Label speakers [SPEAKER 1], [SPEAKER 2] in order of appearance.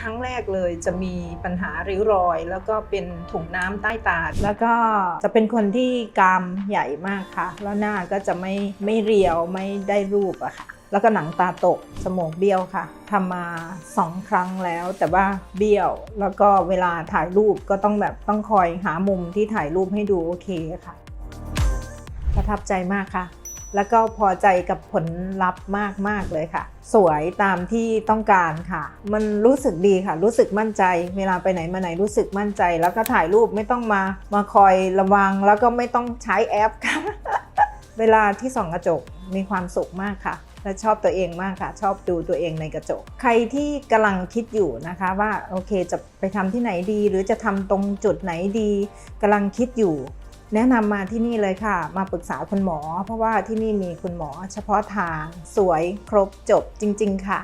[SPEAKER 1] ครั้งแรกเลยจะมีปัญหาริ้วรอย แล้วก็เป็นถุงน้ำใต้ตา แล้วก็จะเป็นคนที่กรามใหญ่มากค่ะ แล้วหน้าก็จะไม่ไม่เรียวไม่ได้รูปอะค่ะ แล้วก็หนังตาตกจมูกเบี้ยวค่ะทำมาสองครั้งแล้วแต่ว่าเบี้ยว แล้วก็เวลาถ่ายรูปก็ต้องแบบต้องคอยหามุมที่ถ่ายรูปให้ดูโอเคค่ะ ประทับใจมากค่ะ แล้วก็พอใจกับผลลัพธ์มากมาก ๆ เลยค่ะ สวยตามที่ต้องการค่ะ มันรู้สึกดีค่ะ รู้สึกมั่นใจ เวลาไปไหนมาไหนรู้สึกมั่นใจ แล้วก็ถ่ายรูปไม่ต้องมามาคอยระวัง แล้วก็ไม่ต้องใช้แอปค่ะ เวลาที่ส่องกระจกมีความสุขมากค่ะและชอบตัวเองมากค่ะ ชอบดูตัวเองในกระจก ใครที่กำลังคิดอยู่นะคะว่าโอเคจะไปทำที่ไหนดี หรือจะทำตรงจุดไหนดีกำลังคิดอยู่ แนะนำมาที่นี่เลยค่ะ มาปรึกษาคุณหมอ เพราะว่าที่นี่มีคุณหมอเฉพาะทางสวยครบจบจริง ๆ ค่ะ